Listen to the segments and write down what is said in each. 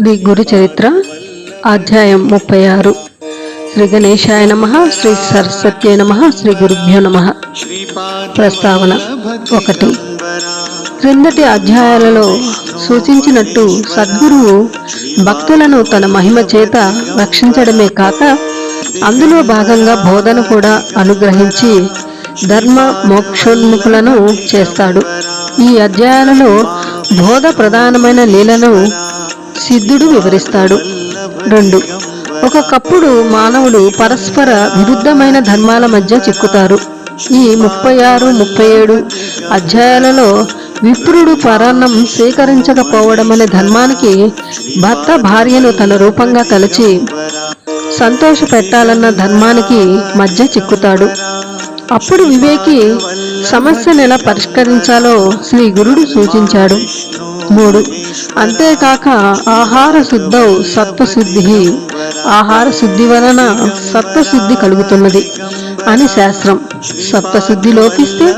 శ్రీ గురు చరిత్ర అధ్యాయం ముప్పై ఆరు. శ్రీ గణేశాయ నమ శ్రీ సరస్వత్యై నమ శ్రీ గురుభ్యో నమ. ప్రస్తావన ఒకటి. క్రిందటి అధ్యాయాలలో సూచించినట్టు సద్గురువు భక్తులను తన మహిమ చేత రక్షించడమే కాక అందులో భాగంగా బోధన కూడా అనుగ్రహించి ధర్మ మోక్షోన్ముఖులను చేస్తాడు. ఈ అధ్యాయాలలో బోధ ప్రధానమైన లీలను సిద్ధుడు వివరిస్తాడు. రెండు. ఒకప్పుడు మానవులు పరస్పర విరుద్ధమైన ధర్మాల మధ్య చిక్కుతారు. ఈ ముప్పై ఆరు ముప్పై ఏడు అధ్యాయాలలో విప్రుడు పరాన్నం స్వీకరించకపోవడం అనే ధర్మానికి భర్త భార్యను తన రూపంగా తలచి సంతోష పెట్టాలన్న ధర్మానికి మధ్య చిక్కుతాడు. అప్పుడు వివేకి సమస్యను ఎలా పరిష్కరించాలో శ్రీ గురుడు సూచించాడు. మూడు. అంతేకాక ఆహార శుద్ధౌ సత్వశుద్ధి. ఆహార శుద్ధి వలన సత్వశుద్ధి కలుగుతున్నది అని శాస్త్రం. సత్వశుద్ధి లోపిస్తే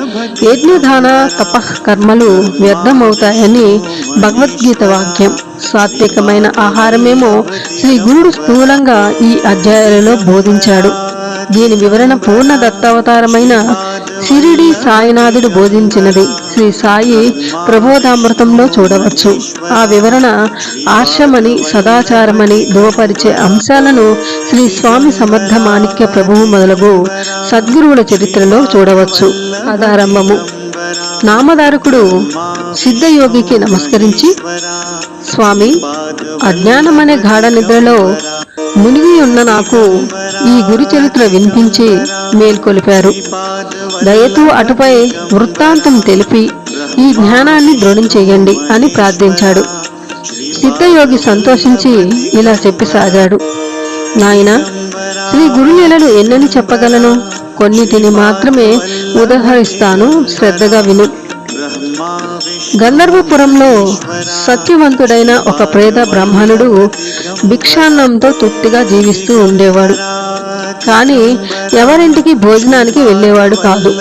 యజ్ఞదాన తపః కర్మలు వ్యర్థమవుతాయని భగవద్గీత వాక్యం. సాత్వికమైన ఆహారమేమో శ్రీ గురుడు స్థూలంగా ఈ అధ్యాయాలలో బోధించాడు. దీని వివరణ పూర్ణ దత్తావతారమైన షిరిడి సాయినాథుడు బోధించినది. శ్రీ సాయి ప్రబోధామృతంలో చూడవచ్చు. ఆ వివరణ ఆర్షమని సదాచారమని ధృవపరిచే అంశాలను శ్రీ స్వామి సమర్థ మాణిక్య ప్రభువు మొదలగు సద్గురువుల చరిత్రలో చూడవచ్చు. అదారంభము. నామధారకుడు సిద్ధయోగికి నమస్కరించి స్వామి అజ్ఞానమనే గాఢ నిద్రలో మునిగి ఉన్న నాకు ఈ గురు చరిత్ర వినిపించి మేల్కొలిపారు. దయతో అటుపై వృత్తాంతం తెలిపి ఈ జ్ఞానాన్ని దృఢం చేయండి అని ప్రార్థించాడు. సిద్ధయోగి సంతోషించి ఇలా చెప్పి సాగాడు. నాయన శ్రీ గురులీలలు ఎన్నని చెప్పగలను? కొన్నిటిని మాత్రమే ఉదహరిస్తాను. శ్రద్ధగా విను. గంధర్వపురంలో సత్యవంతుడైన ఒక ప్రేద బ్రాహ్మణుడు భిక్షాన్నంతో తృప్తిగా జీవిస్తూ ఉండేవాడు. కానీ ఎవరింటికి భోజనానికి వెళ్ళేవాడు కాదు.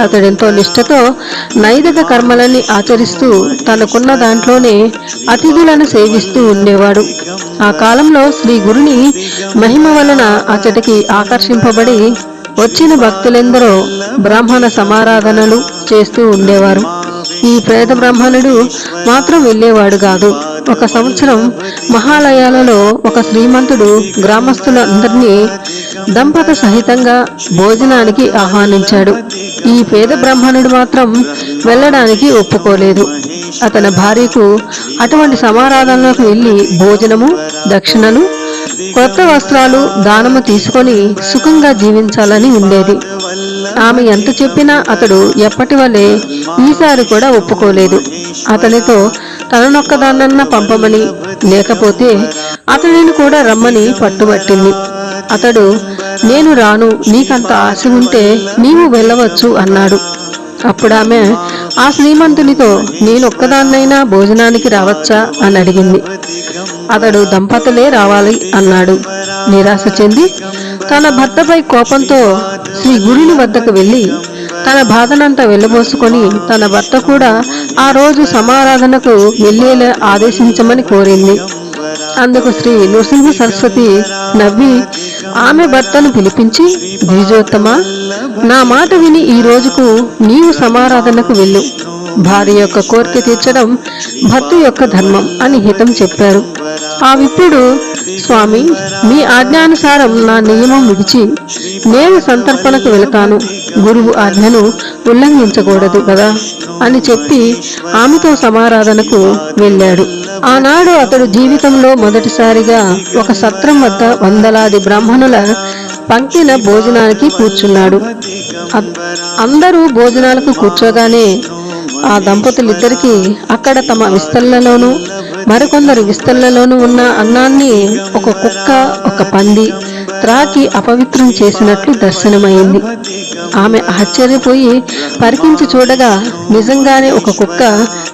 అతడెంతో నిష్ఠతో నైతిక కర్మలని ఆచరిస్తూ తనకున్న దాంట్లోనే అతిథులను సేవిస్తూ ఉండేవాడు. ఆ కాలంలో శ్రీ గురుని మహిమ వలన అతడికి ఆకర్షింపబడి వచ్చిన భక్తులెందరో బ్రాహ్మణ సమారాధనలు చేస్తూ ఉండేవారు. ఈ ప్రేత బ్రాహ్మణుడు మాత్రం వెళ్ళేవాడు కాదు. ఒక సంవత్సరం మహాలయాలలో ఒక శ్రీమంతుడు గ్రామస్తులందరినీ దంపత సహితంగా భోజనానికి ఆహ్వానించాడు. ఈ పేద బ్రాహ్మణుడు మాత్రం వెళ్ళడానికి ఒప్పుకోలేదు. అతని భార్యకు అటువంటి సమారాధనలకు వెళ్ళి భోజనము దక్షిణలు కొత్త వస్త్రాలు దానము తీసుకొని సుఖంగా జీవించాలని ఉండేది. ఆమె ఎంత చెప్పినా అతడు ఎప్పటి వలె ఈసారి కూడా ఒప్పుకోలేదు. అతనితో తననొక్కదాన్నన్నా పంపమని లేకపోతే అతడిని కూడా రమ్మని పట్టుబట్టింది. అతడు నేను రాను నీకంత ఆశ ఉంటే నీవు వెళ్ళవచ్చు అన్నాడు. అప్పుడు ఆమె ఆ శ్రీమంతునితో నేనొక్కదాన్నైనా భోజనానికి రావచ్చా? అని అడిగింది. అతడు దంపతులే రావాలి అన్నాడు. నిరాశ చెంది తన భర్తపై కోపంతో శ్రీ గురుని వద్దకు వెళ్ళి తన బాధనంతా వెళ్ళబోసుకొని తన భర్త కూడా ఆ రోజు సమారాధనకు వెళ్ళేలా ఆదేశించమని కోరింది. అందుకు శ్రీ నృసింహ సరస్వతి నవ్వి ఆమె భర్తను పిలిపించి ద్విజోత్తమ నా మాట విని ఈ రోజుకు నీవు సమారాధనకు వెళ్ళు. భార్య యొక్క కోరిక తీర్చడం భర్త యొక్క ధర్మం అని హితం చెప్పారు. ఆ విప్పుడు స్వామి మీ ఆజ్ఞానుసారం నా నియమం విడిచి నేను సంతర్పణకు వెళతాను. గురువు ఆజ్ఞను ఉల్లంఘించకూడదు కదా? అని చెప్పి ఆమెతో సమారాధనకు వెళ్ళాడు. ఆనాడు అతడు జీవితంలో మొదటిసారిగా ఒక సత్రం వద్ద వందలాది బ్రాహ్మణుల పంక్తిన భోజనానికి కూర్చున్నాడు. అందరూ భోజనాలకు కూర్చోగానే ఆ దంపతులిద్దరికీ అక్కడ తమ విస్తళ్ళలోనూ మరికొందరు విస్తరణలోనూ ఉన్న అన్నాన్ని ఒక కుక్క ఒక పంది త్రాకి అపవిత్రం చేసినట్లు దర్శనమైంది. ఆమె ఆశ్చర్యపోయి పరికించి చూడగా నిజంగానే ఒక కుక్క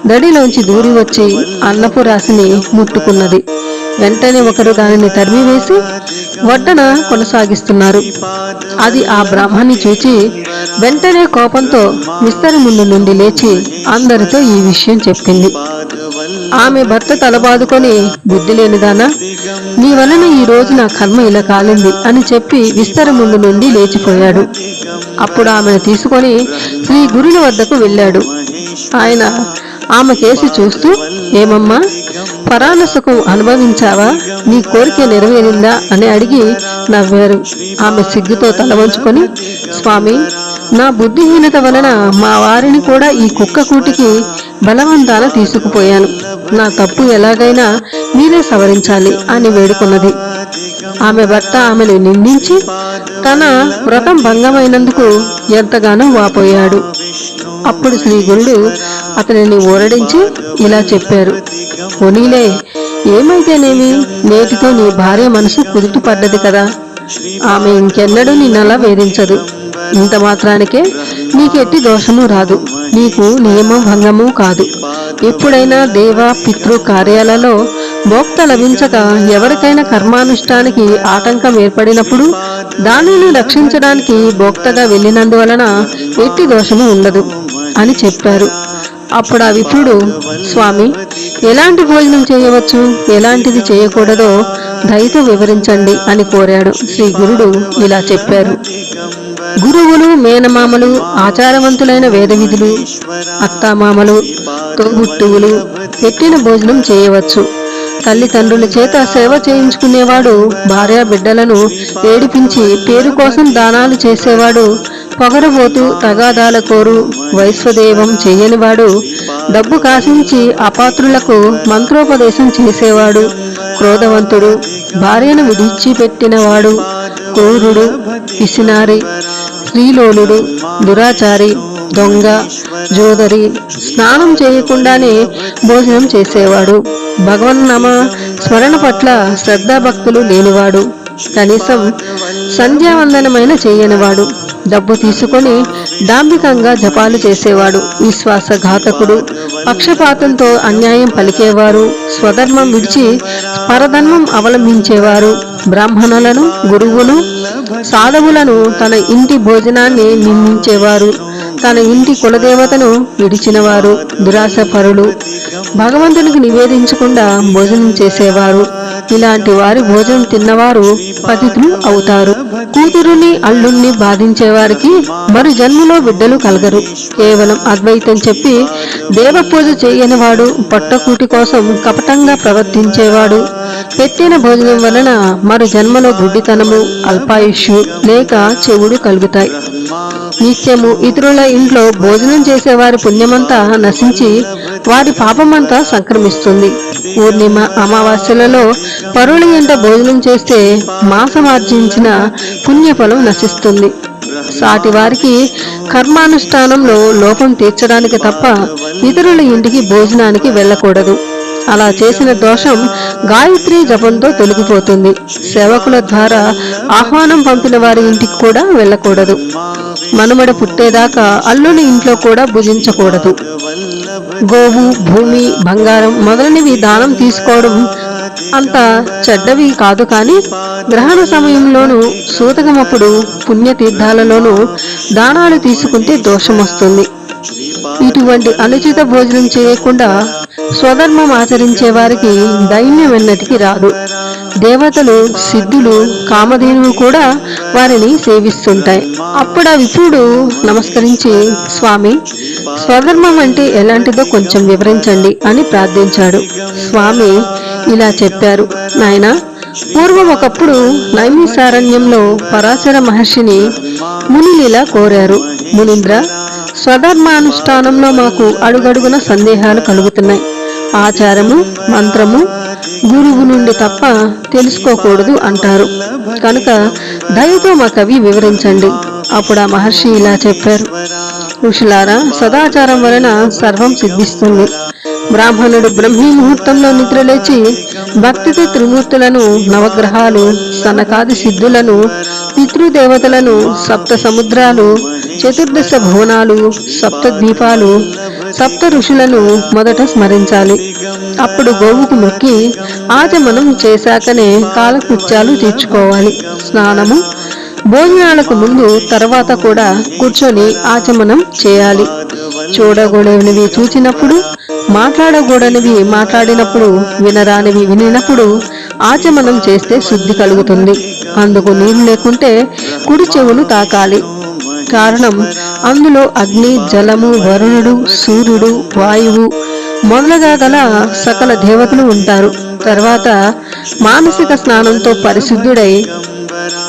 దడిలోంచి దూరి వచ్చి అన్నపు రాశిని ముట్టుకున్నది. వెంటనే ఒకరు దానిని తరిమివేసి వడ్డన కొనసాగిస్తున్నారు. అది ఆ బ్రాహ్మణ్ణి చూచి వెంటనే కోపంతో విస్తరి ముందు నుండి లేచి అందరితో ఈ విషయం చెప్పింది. ఆమె భర్త తలబాదుకొని బుద్ధి లేనిదానా నీ వలన ఈ రోజు నా కర్మ ఇలా కాలింది అని చెప్పి విస్తర ముందు నుండి లేచిపోయాడు. అప్పుడు ఆమెను తీసుకొని శ్రీ గురుని వద్దకు వెళ్ళాడు. ఆయన ఆమె కేసి చూస్తూ ఏమమ్మా పరానసకు అనుభవించావా? నీ కోరిక నెరవేరిందా? అని అడిగి నవ్వారు. ఆమె సిగ్గుతో తల వంచుకొని స్వామి నా బుద్ధిహీనత వలన మా వారిని కూడా ఈ కుక్క కూటికి బలవంతాన తీసుకుపోయాను. నా తప్పు ఎలాగైనా మీరే సవరించాలి అని వేడుకున్నది. ఆమె భర్త ఆమెను నిందించి తన వ్రతం భంగమైనందుకు ఎంతగానో వాపోయాడు. అప్పుడు శ్రీ గురుడు అతనిని ఊరడించి ఇలా చెప్పారు. పోనీలే ఏమైతేనేమి? నేటితో నీ భార్య మనసు కుదుటి పడ్డది కదా. ఆమె ఇంకెన్నడూ నిన్నలా వేధించదు. ఇంత మాత్రానికే నీకెట్టి దోషము రాదు. నీకు నియమం భంగము కాదు. ఎప్పుడైనా దేవ పితృ కార్యాలలో భోక్త లభించక ఎవరికైనా కర్మానుష్ఠానికి ఆటంకం ఏర్పడినప్పుడు దానిని రక్షించడానికి భోక్తగా వెళ్ళినందువలన ఎట్టి దోషము ఉండదు అని చెప్పారు. అప్పుడు ఆ విప్రుడు స్వామి ఎలాంటి భోజనం చేయవచ్చు? ఎలాంటిది చేయకూడదో దయతో వివరించండి అని కోరాడు. శ్రీ గురుడు ఇలా చెప్పారు. గురువులు మేనమామలు ఆచారవంతులైన వేద విధులు అత్తామామలు తోబుట్టువులు పెట్టిన భోజనం చేయవచ్చు. తల్లిదండ్రుల చేత సేవ చేయించుకునేవాడు భార్యా బిడ్డలను ఏడిపించి పేరు కోసం దానాలు చేసేవాడు పొగరబోతు తగాదాల కోరు వైశ్వదేవం చేయనివాడు డబ్బు కాసించి అపాత్రులకు మంత్రోపదేశం చేసేవాడు క్రోధవంతుడు భార్యను విడిచిపెట్టినవాడు క్రూరుడు పిసినారి స్త్రీలోలుడు దురాచారి దొంగ జోదరి స్నానం చేయకుండానే భోజనం చేసేవాడు. భగవన్నామ స్మరణ పట్ల శ్రద్ధాభక్తులు లేనివాడు. కనీసం సంధ్యావందనమైన చేయనివాడు. డబ్బు తీసుకొని డాంబికంగా జపాలు చేసేవాడు. విశ్వాసఘాతకుడు. పక్షపాతంతో అన్యాయం పలికేవారు. స్వధర్మం విడిచి పరధర్మం అవలంబించేవారు. బ్రాహ్మణులను గురువును సాధవులను తన ఇంటి భోజనాన్ని నిందించేవారు తన ఇంటి కులదేవతను విడిచినవారు దురాశపరులు. భగవంతునికి నివేదించకుండా భోజనం చేసేవారు. ఇలాంటి వారి భోజనం తిన్నవారు పతితులు అవుతారు. కూతురుని అల్లుణ్ణి బాధించేవారికి మరు జన్మలో బిడ్డలు కలగరు. కేవలం అద్వైతం చెప్పి దేవ పూజ చేయనివాడు పట్టకూటి కోసం కపటంగా ప్రవర్తించేవాడు. పెట్టిన భోజనం వలన మరు జన్మలో గుడ్డితనము అల్పాయుష్యు లేక చెవుడు కలుగుతాయి. నిత్యము ఇతరుల ఇంట్లో భోజనం చేసేవారి పుణ్యమంతా నశించి వారి పాపమంతా సంక్రమిస్తుంది. పూర్ణిమ అమావాస్యలలో పరుల ఎంట భోజనం చేస్తే మాసమార్జించిన పుణ్యఫలం నశిస్తుంది. సాటి వారికి కర్మానుష్ఠానంలో లోపం తీర్చడానికి తప్ప ఇతరుల ఇంటికి భోజనానికి వెళ్ళకూడదు. అలా చేసిన దోషం గాయత్రి జపంతో తొలగిపోతుంది. సేవకుల ద్వారా ఆహ్వానం పంపిన వారి ఇంటికి కూడా వెళ్ళకూడదు. మనుమడ పుట్టేదాకా అల్లుని ఇంట్లో కూడా భుజించకూడదు. గోవు భూమి బంగారం మొదలైనవి దానం తీసుకోవడం అంత చెడ్డవి కాదు కానీ గ్రహణ సమయంలోనూ సూతకమప్పుడు పుణ్యతీర్థాలలోనూ దానాలు తీసుకుంటే దోషం వస్తుంది. ఇటువంటి అనుచిత భోజనం చేయకుండా స్వధర్మం ఆచరించే వారికి దైన్యం ఎన్నటికి రాదు. దేవతలు సిద్ధులు కామధేనువు కూడా వారిని సేవిస్తుంటాయి. అప్పుడు ఆ విప్రుడు నమస్కరించి స్వామి స్వధర్మం అంటే ఎలాంటిదో కొంచెం వివరించండి అని ప్రార్థించాడు. స్వామి ఇలా చెప్పారు నాయనా పూర్వం ఒకప్పుడు నైమిసారణ్యంలో పరాశర మహర్షిని మునిలిలా కోరారు. మునీంద్ర స్వధర్మానుష్ఠానంలో మాకు అడుగడుగున సందేహాలు కలుగుతున్నాయి. ఆచారము మంత్రము గురువు నుండి తప్ప తెలుసుకోకూడదు అంటారు. కనుక దయతో మా కవి వివరించండి. అప్పుడు ఆ మహర్షి ఇలా చెప్పారు. ఋషులారా సదాచారం వలన సర్వం సిద్ధిస్తుంది. బ్రాహ్మణుడు బ్రహ్మీ ముహూర్తంలో నిద్రలేచి భక్తితో త్రిమూర్తులను నవగ్రహాలు సనకాది సిద్ధులను పితృదేవతలను సప్త సముద్రాలు చతుర్దశ భువనాలు సప్త ద్వీపాలు సప్త ఋషులను మొదట స్మరించాలి. అప్పుడు గోవుకు మొక్కి ఆచమనం చేశాకనే కాలకృత్యాలు తీర్చుకోవాలి. స్నానము భోజనాలకు ముందు తర్వాత కూడా కూర్చొని ఆచమనం చేయాలి. చూడకూడనివి చూచినప్పుడు మాట్లాడకూడనివి మాట్లాడినప్పుడు వినరానివి వినినప్పుడు ఆచమనం చేస్తే శుద్ధి కలుగుతుంది. అందుకు నీరు లేకుంటే కుడి చెవులు తాకాలి. కారణం అందులో అగ్ని జలము వరుణుడు సూర్యుడు వాయువు మొదలుగా గల సకల దేవతలు ఉంటారు. తర్వాత మానసిక స్నానంతో పరిశుద్ధుడై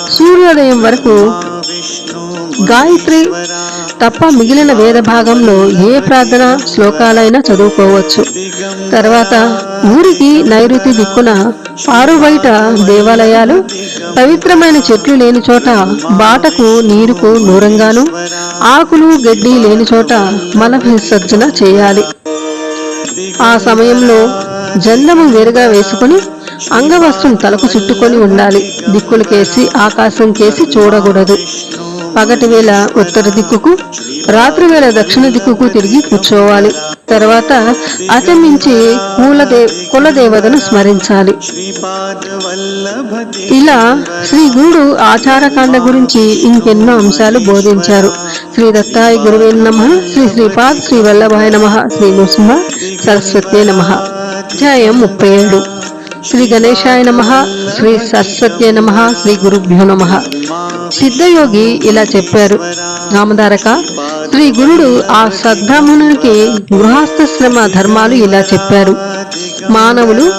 సూర్యోదయం వరకు గాయత్రి తప్ప మిగిలిన వేద భాగంలో ఏ ప్రార్థన శ్లోకాలైనా చదువుకోవచ్చు. తర్వాత ఊరికి నైరుతి దిక్కున ఆరు బయట దేవాలయాలు పవిత్రమైన చెట్లు లేని చోట బాటకు నీరుకు దూరంగాను ఆకులు గడ్డి లేని చోట మల విసర్జన చేయాలి. ఆ సమయంలో జందము వేరుగా వేసుకుని అంగవస్త్రం తలకు చుట్టుకొని ఉండాలి. దిక్కులకేసి ఆకాశం కేసి చూడకూడదు. పగటి వేళ ఉత్తర దిక్కుకు రాత్రి వేళ దక్షిణ దిక్కుకు తిరిగి కూర్చోవాలి. తర్వాత అతమించి కులదే కులదేవతను స్మరించాలి. ఇలా శ్రీ గురుడు ఆచారకాండ గురించి ఇంకెన్నో అంశాలు బోధించారు. శ్రీ దత్తాయ గురువే నమ శ్రీ శ్రీపాద్ శ్రీ వల్లభాయ నమ శ్రీ నృసింహ సరస్వతే నమ. అధ్యాయం ముప్పై ఏడు. శ్రీ గణేశాయ నమ శ్రీ సరస్వతే నమ శ్రీ గురుభ్యో నమ. సిద్ధయోగి ఇలా చెప్పారు. నామధారక శ్రీ గురుడు ఆ సద్బ్రాహ్మణునికి గృహస్థశ్రమ ధర్మాలు ఇలా చెప్పారు. మానవులు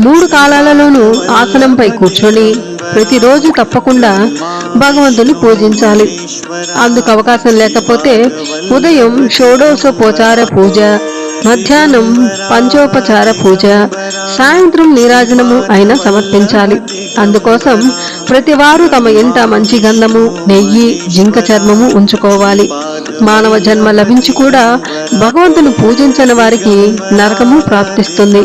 మూడు కాలాలలోనూ ఆసనంపై కూర్చొని ప్రతిరోజు తప్పకుండా భగవంతుని పూజించాలి. అందుకు అవకాశం లేకపోతే ఉదయం షోడోసోపచార పూజ మధ్యాహ్నం పంచోపచార పూజ సాయంత్రం నీరాజనము అయినా సమర్పించాలి. అందుకోసం ప్రతివారు తమ ఇంట మంచి గంధము నెయ్యి జింక చర్మము ఉంచుకోవాలి. మానవ జన్మ లభించి కూడా భగవంతుని పూజించని వారికి నరకము ప్రాప్తిస్తుంది.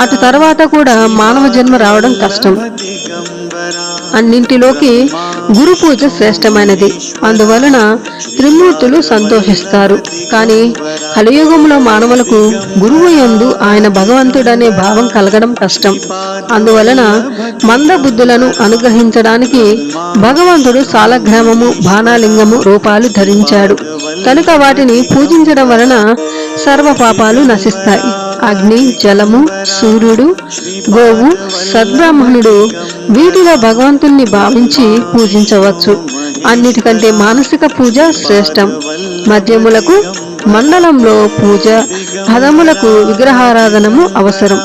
అటు తర్వాత కూడా మానవ జన్మ రావడం కష్టం. అన్నింటిలోకి గురు పూజ శ్రేష్టమైనది. అందువలన త్రిమూర్తులు సంతోషిస్తారు. కానీ కలియుగంలో మానవులకు గురువు యందు ఆయన భగవంతుడనే భావం కలగడం కష్టం. అందువలన మంద బుద్ధులను అనుగ్రహించడానికి భగవంతుడు సాలగ్రామము బాణాలింగము రూపాలు ధరించాడు. కనుక వాటిని పూజించడం వలన సర్వ పాపాలు నశిస్తాయి. అగ్ని జలము సూర్యుడు గోవు సద్బ్రాహ్మణుడు వీటిలో భగవంతుణ్ణి భావించి పూజించవచ్చు. అన్నిటికంటే మానసిక పూజ శ్రేష్టం. మద్యములకు మండలంలో పూజ పదములకు విగ్రహారాధనము అవసరం.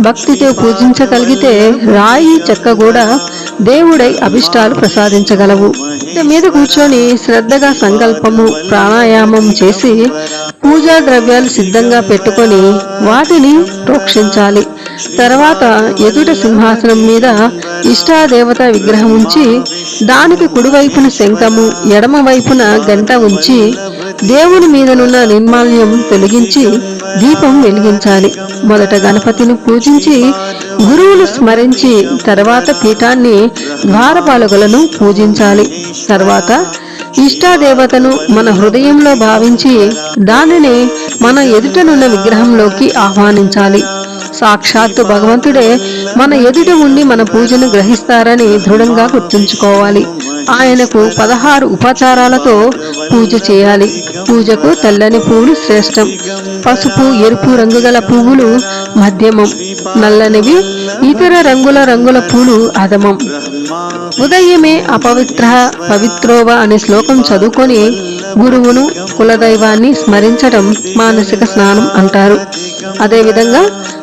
భక్తితో పూజించగలిగితే రాయి చెక్క కూడా దేవుడై అభిష్టాలు ప్రసాదించగలవు. మీద కూర్చొని శ్రద్ధగా సంకల్పము ప్రాణాయామం చేసి పూజా ద్రవ్యాలు సిద్ధంగా పెట్టుకొని వాటిని ప్రోక్షించాలి. తర్వాత ఎదుట సింహాసనం మీద ఇష్టాదేవత విగ్రహం ఉంచి దానికి కుడివైపున శంఖము ఎడమ వైపున గంట ఉంచి దేవుని మీదనున్న నిర్మాల్యం తొలగించి దీపం వెలిగించాలి. మొదట గణపతిని పూజించి గురువును స్మరించి తర్వాత పీఠాన్ని ద్వారపాలకులను పూజించాలి. తర్వాత ఇష్టాదేవతను మన హృదయంలో భావించి దానిని మన ఎదుటనున్న విగ్రహంలోకి ఆహ్వానించాలి. సాక్షాత్తు భగవంతుడే మన ఎదుట ఉండి మన పూజను గ్రహిస్తారని దృఢంగా గుర్తుంచుకోవాలి. ఆయనకు పదహారు ఉపచారాలతో పూజ చేయాలి. పూజకు తెల్లని పువ్వులు శ్రేష్టం. పసుపు ఎరుపు రంగు గల పువ్వులు మధ్యమం. నల్లనివి ఇతర రంగుల రంగుల పూలు అధమం. ఉదయమే అపవిత్ర పవిత్రోవ అనే శ్లోకం చదువుకొని గురువును కులదైవాన్ని స్మరించడం మానసిక స్నానం అంటారు. అదేవిధంగా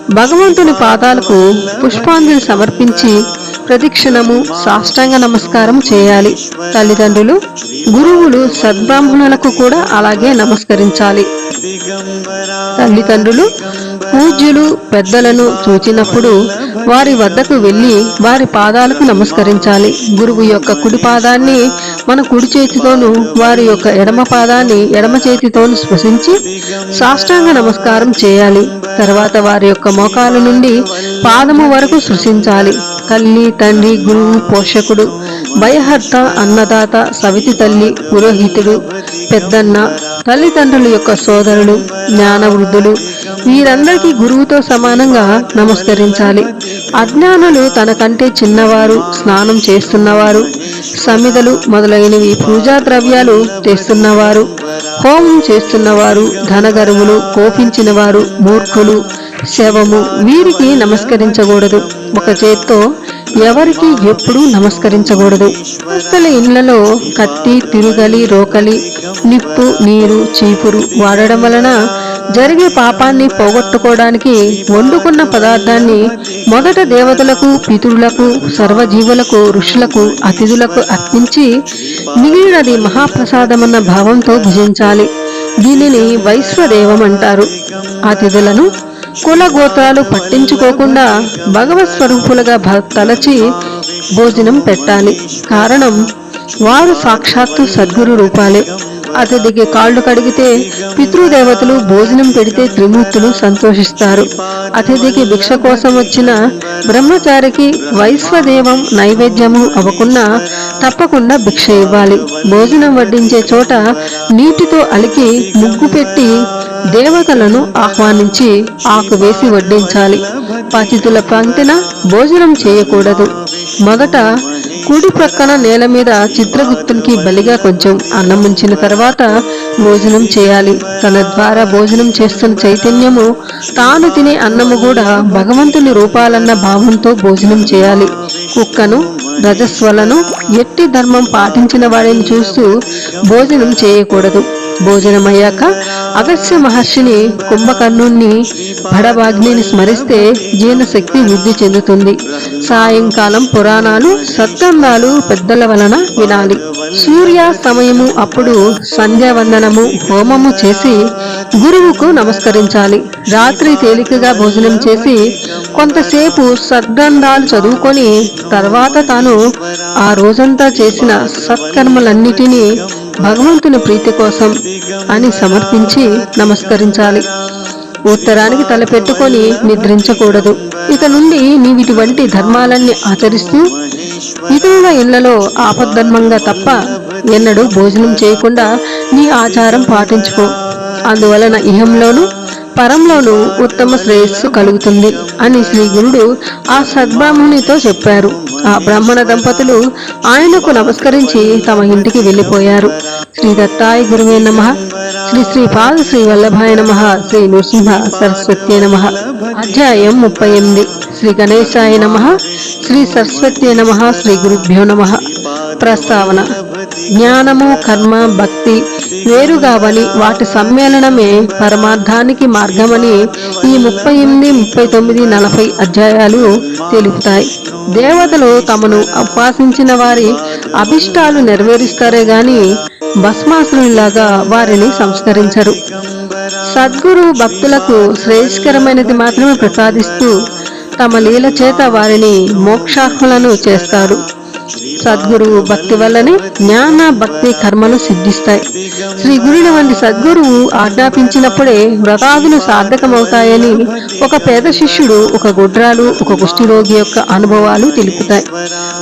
భగవంతుని పాదాలకు పుష్పాంజలి సమర్పించి ప్రదక్షిణము సాష్టాంగ నమస్కారం చేయాలి. తల్లిదండ్రులు గురువులు సద్బ్రాహ్మణులకు కూడా అలాగే నమస్కరించాలి. తల్లిదండ్రులు పూజ్యులు పెద్దలను చూచినప్పుడు వారి వద్దకు వెళ్ళి వారి పాదాలకు నమస్కరించాలి. గురువు యొక్క కుడి పాదాన్ని మన కుడి చేతితోనూ వారి యొక్క ఎడమ పాదాన్ని ఎడమ చేతితోనూ స్పృశించి సాష్టాంగ నమస్కారం చేయాలి. తర్వాత వారి యొక్క మోకాల నుండి పాదము వరకు సృశించాలి తల్లి తండ్రి గురువు పోషకుడు భయహర్త అన్నదాత సవితి తల్లి పురోహితుడు పెద్దన్న తల్లిదండ్రుల యొక్క సోదరులు జ్ఞాన వృద్ధులు వీరందరికీ గురువుతో సమానంగా నమస్కరించాలి. అజ్ఞానులు తనకంటే చిన్నవారు స్నానం చేస్తున్నవారు సమిదలు మొదలైనవి పూజా ద్రవ్యాలు తెస్తున్నవారు హోమం చేస్తున్నవారు ధనగరువులు కోపించినవారు మూర్ఖులు శవము వీరికి నమస్కరించకూడదు. ఒక చేత్తో ఎవరికి ఎప్పుడూ నమస్కరించకూడదు. వస్తుల ఇళ్ళలో కత్తి తిరుగలి రోకలి నిప్పు నీరు చీపురు వాడడం వలన జరిగే పాపాన్ని పోగొట్టుకోవడానికి వండుకున్న పదార్థాన్ని మొదట దేవతలకు పితరులకు సర్వజీవులకు ఋషులకు అతిథులకు అర్పించి మిగిలినది మహాప్రసాదమన్న భావంతో భుజించాలి. దీనిని వైశ్వదేవం అంటారు. అతిథులను కుల గోత్రాలు పట్టించుకోకుండా భగవత్ స్వరూపులుగా తలచి భోజనం పెట్టాలి. కారణం వారు సాక్షాత్తు సద్గురు రూపాలే. అతిథికి కాళ్ళు కడిగితే పితృదేవతలు భోజనం పెడితే త్రిమూర్తులు సంతోషిస్తారు. అతిథికి భిక్ష కోసం వచ్చిన బ్రహ్మచారికి వైశ్వదేవం నైవేద్యము అవ్వకుండా తప్పకుండా భిక్ష ఇవ్వాలి. భోజనం వడ్డించే చోట నీటితో అలికి ముగ్గు పెట్టి దేవతలను ఆహ్వానించి ఆకు వేసి వడ్డించాలి. పతిథుల పంక్తిన భోజనం చేయకూడదు. మొదట కుడి ప్రక్కన నేల మీద చిత్రగుప్తునికి బలిగా కొంచెం అన్నం ఉంచిన తర్వాత భోజనం చేయాలి. తన ద్వారా భోజనం చేస్తున్న చైతన్యము తాను తినే అన్నము కూడా భగవంతుని రూపాలన్న భావంతో భోజనం చేయాలి. కుక్కను రజస్వలను ఎట్టి ధర్మం పాటించిన వాడిని చూస్తూ భోజనం చేయకూడదు. భోజనమయ్యాక అగస్య మహర్షిని కుంభకర్ణుణ్ణి భడభాగ్నిని స్మరిస్తే జీర్ణశక్తి వృద్ధి చెందుతుంది. సాయంకాలం పురాణాలు సత్కందాలు పెద్దల వలన వినాలి. సూర్య సమయము అప్పుడు సంధ్యావందనము హోమము చేసి గురువుకు నమస్కరించాలి. రాత్రి తేలికగా భోజనం చేసి కొంతసేపు సద్గ్రంథాలు చదువుకొని తర్వాత తాను ఆ రోజంతా చేసిన సత్కర్మలన్నిటినీ భగవంతుని ప్రీతి కోసం అని సమర్పించి నమస్కరించాలి. ఉత్తరానికి తలపెట్టుకొని నిద్రించకూడదు. ఇక నుండి నీవిటువంటి ధర్మాలన్నీ ఆచరిస్తూ ఇతరుల ఇళ్ళలో ఆపద్ధర్మంగా తప్ప ఎన్నడూ భోజనం చేయకుండా నీ ఆచారం పాటించుకో. అందువలన ఇహంలోనూ పరంలోను ఉత్తమ శ్రేయస్సు కలుగుతుంది అని శ్రీ గురుడు ఆ సద్బ్రాహ్మణితో చెప్పారు. ఆ బ్రాహ్మణ దంపతులు ఆయనకు నమస్కరించి తమ ఇంటికి వెళ్ళిపోయారు. శ్రీ దత్తాయ గురువే నమ. శ్రీ శ్రీపాద శ్రీ వల్లభాయ నమ. శ్రీ నృసింహ సరస్వతి నమ. అధ్యాయం ముప్పై ఎనిమిది. శ్రీ గణేశాయ నమ. శ్రీ సరస్వతి నమ. శ్రీ గురుభ్యో నమ. ప్రస్తావన. జ్ఞానము కర్మ భక్తి వేరుగావని వాటి సమ్మేళనమే పరమార్థానికి మార్గమని ఈ ముప్పై ఎనిమిది ముప్పై తొమ్మిది నలభై అధ్యాయాలు తెలుపుతాయి. దేవతలు తమను ఉపాసించిన వారి అభిష్టాలు నెరవేరుస్తారే గాని భస్మాసురులాగా వారిని సంస్కరించరు. సద్గురు భక్తులకు శ్రేయస్కరమైనది మాత్రమే ప్రసాదిస్తూ తమ లీల చేత వారిని మోక్షాహులను చేస్తారు. సద్గురువు భక్తి వల్లనే జ్ఞాన భక్తి కర్మలు సిద్ధిస్తాయి. శ్రీ గురుడు వంటి సద్గురువు ఆజ్ఞాపించినప్పుడే వ్రతాదులు సార్థకమవుతాయని ఒక పేద శిష్యుడు ఒక గుడ్రాలు ఒక కుష్ఠిరోగి యొక్క అనుభవాలు తెలుపుతాయి.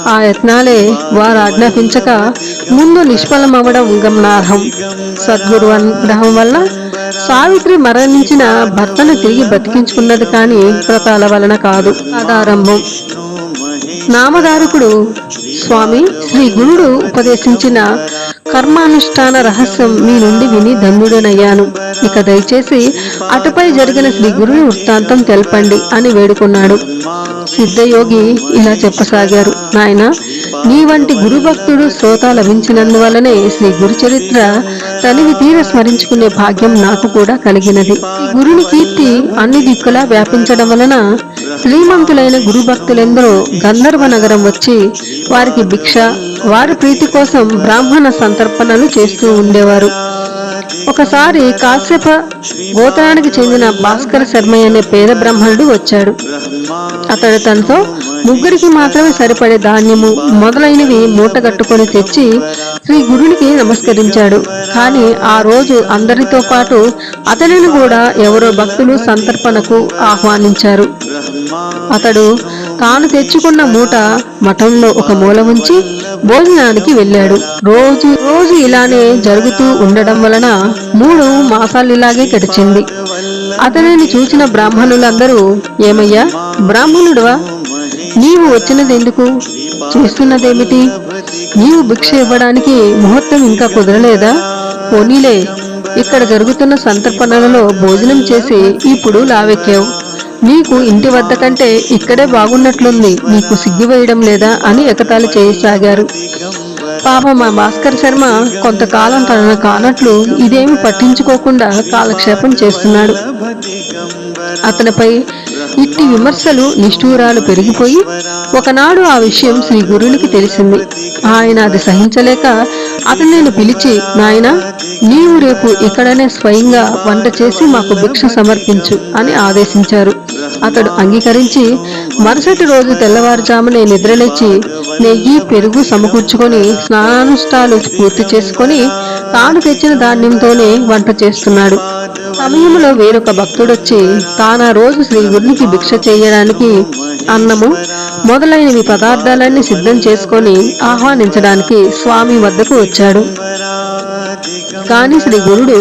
ఆ యత్నాలే వారు ఆజ్ఞాపించక ముందు నిష్ఫలమవ్వడం గమనార్హం. సద్గురు అనుగ్రహం వల్ల సావిత్రి మరణించిన భర్తను తిరిగి బతికించుకున్నది కానీ వ్రతాల వలన కాదు. ప్రారంభం నామధారకుడు స్వామి శ్రీ గురుడు ఉపదేశించిన కర్మానుష్ఠాన రహస్యం మీ నుండి విని ధన్యుడనయ్యాను. ఇక దయచేసి అటుపై జరిగిన శ్రీ గురుని వృత్తాంతం తెలపండి అని వేడుకున్నాడు. సిద్ధయోగి ఇలా చెప్పసాగారు. నాయన నీ వంటి గురుభక్తుడు శ్రోత లభించినందువలనే శ్రీ గురు చరిత్ర తనివి తీర స్మరించుకునే భాగ్యం నాకు కూడా కలిగినది. గురుని కీర్తి అన్ని దిక్కులా వ్యాపించడం వలన శ్రీమంతులైన గురుభక్తులెందరో గంధర్వ నగరం వచ్చి వారికి భిక్ష వారి ప్రీతి కోసం బ్రాహ్మణ సంతర్పణలు చేస్తూ ఉండేవారు. ఒకసారి కాశ్యప గోత్రానికి చెందిన భాస్కర శర్మ అనే పేద బ్రాహ్మణుడు వచ్చాడు. అతడు తనతో ముగ్గురికి మాత్రమే సరిపడే ధాన్యము మొదలైనవి మూటగట్టుకొని తెచ్చి శ్రీ గురునికి నమస్కరించాడు. కానీ ఆ రోజు అందరితో పాటు అతనిని కూడా ఎవరో భక్తులు సంతర్పణకు ఆహ్వానించారు. అతడు తాను తెచ్చుకున్న మూట మఠంలో ఒక మూల ఉంచి భోజనానికి వెళ్ళాడు. రోజు రోజు ఇలానే జరుగుతూ ఉండడం వలన మూడు మాసాలు ఇలాగే గడిచింది. అతనిని చూసిన బ్రాహ్మణులందరూ ఏమయ్యా బ్రాహ్మణుడువా? నీవు వచ్చినదెందుకు? చేస్తున్నదేమిటి? నీవు భిక్ష ఇవ్వడానికి ముహూర్తం ఇంకా కుదరలేదా? పోనీలే ఇక్కడ జరుగుతున్న సంతర్పణలలో భోజనం చేసి ఇప్పుడు లావెక్కావు. నీకు ఇంటి వద్ద కంటే ఇక్కడే బాగున్నట్లుంది నీకు సిగ్గు వేయడం లేదా అని ఎకతాలు చేయసాగారు. పాప మా భాస్కర్ శర్మ కొంతకాలం తనను కానట్లు ఇదేమి పట్టించుకోకుండా కాలక్షేపం చేస్తున్నాడు. అతనిపై ఇట్టి విమర్శలు నిష్ఠూరాలు పెరిగిపోయి ఒకనాడు ఆ విషయం శ్రీ గురువులకి తెలిసింది. ఆయన అది సహించలేక అతనిని పిలిచి నాయన నీవు రేపు ఇక్కడనే స్వయంగా వంట చేసి మాకు భిక్ష సమర్పించు అని ఆదేశించారు. అతడు అంగీకరించి మరుసటి రోజు తెల్లవారుజామునే నిద్రలేచి నెయ్యి పెరుగు సమకూర్చుకొని స్నానానుష్ఠాలు పూర్తి చేసుకొని తాను తెచ్చిన ధాన్యంతోనే వంట చేస్తున్నాడు. సమయంలో వేరొక భక్తుడొచ్చి తానా రోజు శ్రీ గురునికి భిక్ష చేయడానికి అన్నము మొదలైనవి పదార్థాలన్నీ సిద్ధం చేసుకొని ఆహ్వానించడానికి స్వామి వద్దకు వచ్చాడు. కానీ శ్రీ గురుడు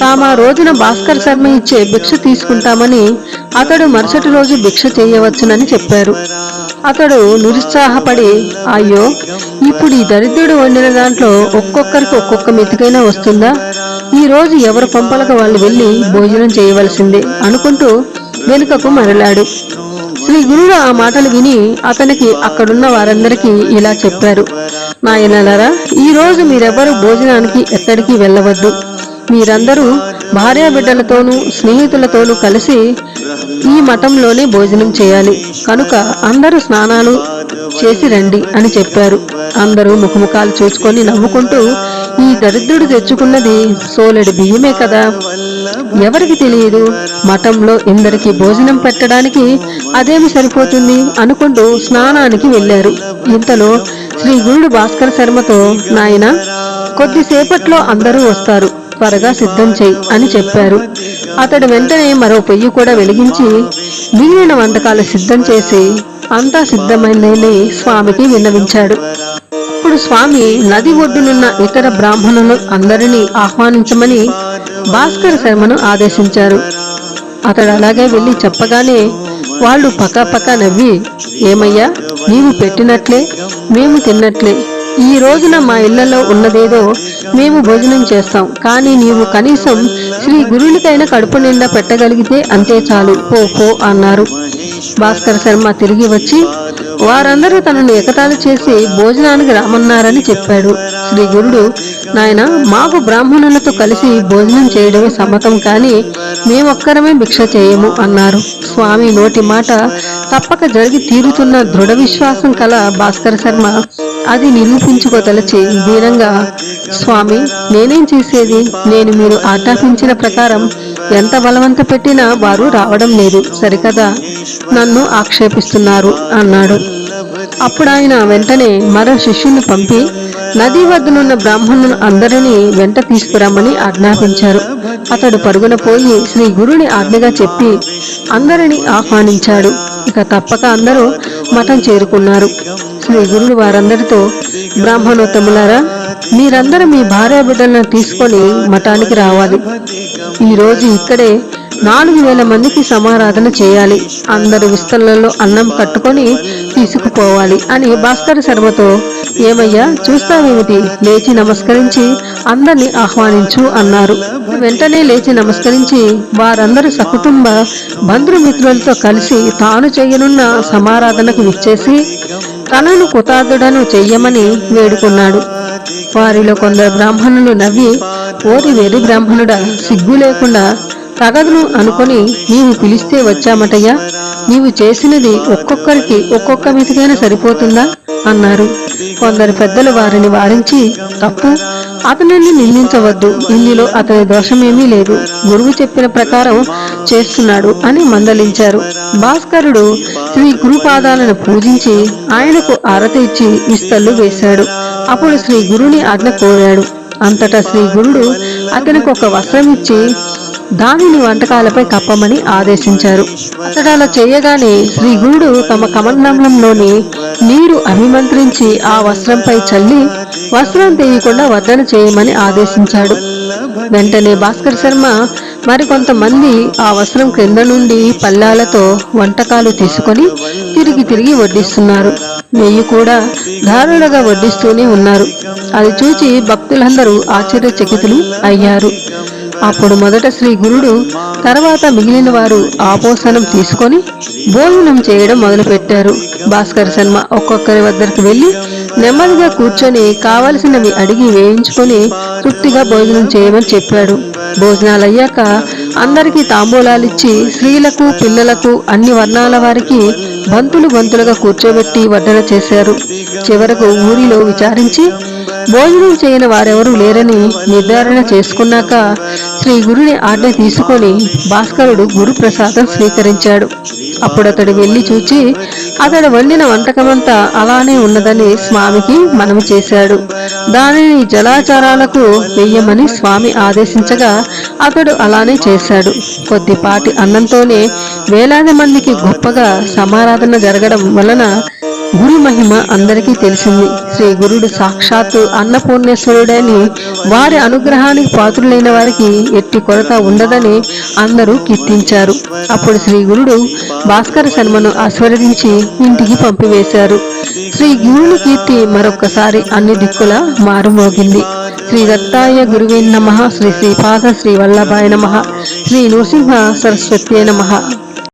తామా రోజున భాస్కర్ శర్మ ఇచ్చే భిక్ష తీసుకుంటామని అతడు మరుసటి రోజు భిక్ష చేయవచ్చునని చెప్పారు. అతడు నిరుత్సాహపడి అయ్యో ఇప్పుడు ఈ దరిద్రుడు వండిన దాంట్లో ఒక్కొక్కరికి ఒక్కొక్క మెతికైనా వస్తుందా? ఈ రోజు ఎవరు పంపలకు వాళ్ళు వెళ్ళి భోజనం చేయవలసిందే అనుకుంటూ వెనుకకు మరలాడు. శ్రీ గురుడు ఆ మాటలు విని అతనికి అక్కడున్న వారందరికీ ఇలా చెప్పారు. నాయనలరా ఈ రోజు మీరెవ్వరూ భోజనానికి ఎక్కడికి వెళ్ళవద్దు. మీరందరూ భార్యాబిడ్డలతోనూ స్నేహితులతోనూ కలిసి ఈ మఠంలోనే భోజనం చేయాలి. కనుక అందరూ స్నానాలు చేసి రండి అని చెప్పారు. అందరూ ముఖముఖాలు చూసుకొని నవ్వుకుంటూ ఈ దరిద్రుడు తెచ్చుకున్నది సోలెడు బియ్యమే కదా. ఎవరికి తెలియదు? మఠంలో ఇందరికి భోజనం పెట్టడానికి అదేమి సరిపోతుంది అనుకుంటూ స్నానానికి వెళ్ళారు. ఇంతలో శ్రీ గురుడు భాస్కర్ శర్మతో నాయన కొద్దిసేపట్లో అందరూ వస్తారు. త్వరగా సిద్ధం చేయి అని చెప్పారు. అతడు వెంటనే మరో పొయ్యి కూడా వెలిగించి మిగిలిన వంటకాలు సిద్ధం చేసి అంతా సిద్ధమైందని స్వామికి విన్నవించాడు. అప్పుడు స్వామి నది ఒడ్డునున్న ఇతర బ్రాహ్మణులు అందరినీ ఆహ్వానించమని భాస్కర శర్మను ఆదేశించారు. అతడు అలాగే వెళ్ళి చెప్పగానే వాళ్ళు పకాపకా నవ్వి ఏమయ్యా నీవు పెట్టినట్లే మేము తిన్నట్లే. ఈ రోజున మా ఇళ్ళలో ఉన్నదేదో మేము భోజనం చేస్తాం. కానీ నీవు కనీసం శ్రీ గురువునికైనా కడుపు నిండా పెట్టగలిగితే అంతే చాలు. పో పో అన్నారు. భాస్కర్ శర్మ తిరిగి వచ్చి వారందరూ తనను ఎగతాళి చేసి భోజనానికి రామన్నారని చెప్పాడు. శ్రీ గురుడు నాయన మాకు బ్రాహ్మణులతో కలిసి భోజనం చేయడమే సమ్మతం కానీ మేమొక్కరమే భిక్ష చేయము అన్నారు. స్వామి నోటి మాట తప్పక జరిగి తీరుతున్న దృఢ విశ్వాసం కల భాస్కర శర్మ అది నిరూపించుకోదలచి దీనంగా స్వామి నేనేం చేసేది? నేను మీరు ఆజ్ఞాపించిన ప్రకారం ఎంత బలవంత పెట్టినా వారు రావడం లేదు. సరికదా? నన్ను ఆక్షేపిస్తున్నారు అన్నాడు. అప్పుడు ఆయన వెంటనే మరో శిష్యుని పంపి నది వద్దనున్న బ్రాహ్మణులు అందరినీ వెంట తీసుకురమ్మని ఆజ్ఞాపించారు. అతడు పరుగున పోయి శ్రీ గురుని ఆజ్ఞగా చెప్పి అందరినీ ఆహ్వానించాడు. ఇక తప్పక అందరూ మఠం చేరుకున్నారు. శ్రీ గురుడు వారందరితో బ్రాహ్మణోత్తములారా మీరందరూ మీ భార్య బిడ్డలను తీసుకొని మఠానికి రావాలి. ఈ రోజు ఇక్కడే నాలుగు వేల మందికి సమారాధన చేయాలి. అందరు విస్తరణలో అన్నం కట్టుకొని తీసుకుపోవాలి అని భాస్కర శర్మతో ఏమయ్యా చూస్తావేమిటి? లేచి నమస్కరించి అందరిని ఆహ్వానించు అన్నారు. వెంటనే లేచి నమస్కరించి వారందరూ సకుటుంబ బంధుమిత్రులతో కలిసి తాను చేయనున్న సమారాధనకు విచ్చేసి తనను కుతార్థుడను చెయ్యమని వేడుకున్నాడు. వారిలో కొందరు బ్రాహ్మణులు నవ్వి ఓరి వేది బ్రాహ్మణుడా సిగ్గు లేకుండా తగదును అనుకొని నీవు పిలిస్తే వచ్చామటయ్యా. నీవు చేసినది ఒక్కొక్కరికి ఒక్కొక్క మెతుకైనా సరిపోతుందా? అన్నారు. కొందరు పెద్దలు వారిని వారించి తప్పు అతనిని నిందించవద్దు ఇందులో అతని దోషమేమీ లేదు గురువు చెప్పిన ప్రకారం చేస్తున్నాడు అని మందలించారు. భాస్కరుడు శ్రీ గురుపాదాలను పూజించి ఆయనకు ఆరతి ఇచ్చి ఇస్తళ్ళు వేశాడు. అప్పుడు శ్రీ గురుని ఆజ్ఞ కోరాడు. అంతటా శ్రీ గురుడు అతనికి ఒక వస్త్రం ఇచ్చి దానిని వంటకాలపై కప్పమని ఆదేశించారు. అతడు అలా చేయగానే శ్రీ గురుడు తమ కమండలంలోని నీరు అభిమంత్రించి ఆ వస్త్రంపై చల్లి వస్త్రం తీయకుండా వర్ధన చేయమని ఆదేశించాడు. వెంటనే భాస్కర్ శర్మ మరికొంతమంది ఆ వస్త్రం క్రింద నుండి పల్లాలతో వంటకాలు తీసుకొని తిరిగి తిరిగి వడ్డిస్తున్నారు. నెయ్యి కూడా ధారులుగా వడ్డిస్తూనే ఉన్నారు. అది చూచి భక్తులందరూ ఆశ్చర్యచకితులు అయ్యారు. అప్పుడు మొదట శ్రీ గురుడు తర్వాత మిగిలిన వారు ఆపోసనం తీసుకొని భోజనం చేయడం మొదలుపెట్టారు. భాస్కర్ శర్మ ఒక్కొక్కరి వద్దకు వెళ్ళి నెమ్మదిగా కూర్చొని కావలసినవి అడిగి వేయించుకొని తృప్తిగా భోజనం చేయమని చెప్పాడు. భోజనాలు అయ్యాక అందరికీ తాంబూలాలిచ్చి స్త్రీలకు పిల్లలకు అన్ని వర్ణాల వారికి బంతులు బంతులుగా కూర్చోబెట్టి వడ్డన చేశారు. చివరకు ఊరిలో విచారించి భోజనం చేయని వారెవరూ లేరని నిర్ధారణ చేసుకున్నాక శ్రీ గురుని ఆజ్ఞ తీసుకొని భాస్కరుడు గురు ప్రసాదం స్వీకరించాడు. అప్పుడు అతడు వెళ్ళి చూచి అతడు వండిన వంటకమంతా అలానే ఉన్నదని స్వామికి మనవి చేశాడు. దానిని జలాచారాలకు వెయ్యమని స్వామి ఆదేశించగా అతడు అలానే చేశాడు. కొద్దిపాటి అన్నంతోనే వేలాది మందికి గొప్పగా సమారాధన జరగడం వలన గురు మహిమ అందరికీ తెలిసింది. శ్రీ గురుడు సాక్షాత్తు అన్నపూర్ణేశ్వరుడని వారి అనుగ్రహానికి పాత్రులైన వారికి ఎట్టి కొరత ఉండదని అందరూ కీర్తించారు. అప్పుడు శ్రీ గురుడు భాస్కర శర్మను ఆశీర్వదించి ఇంటికి పంపివేశారు. శ్రీ గురుని కీర్తి మరొక్కసారి అన్ని దిక్కుల మారుమోగింది. శ్రీ దత్తాయ గురువే నమ శ్రీ శ్రీపాద శ్రీ వల్లభాయ నమ శ్రీ నృసింహ సరస్వతి నమ.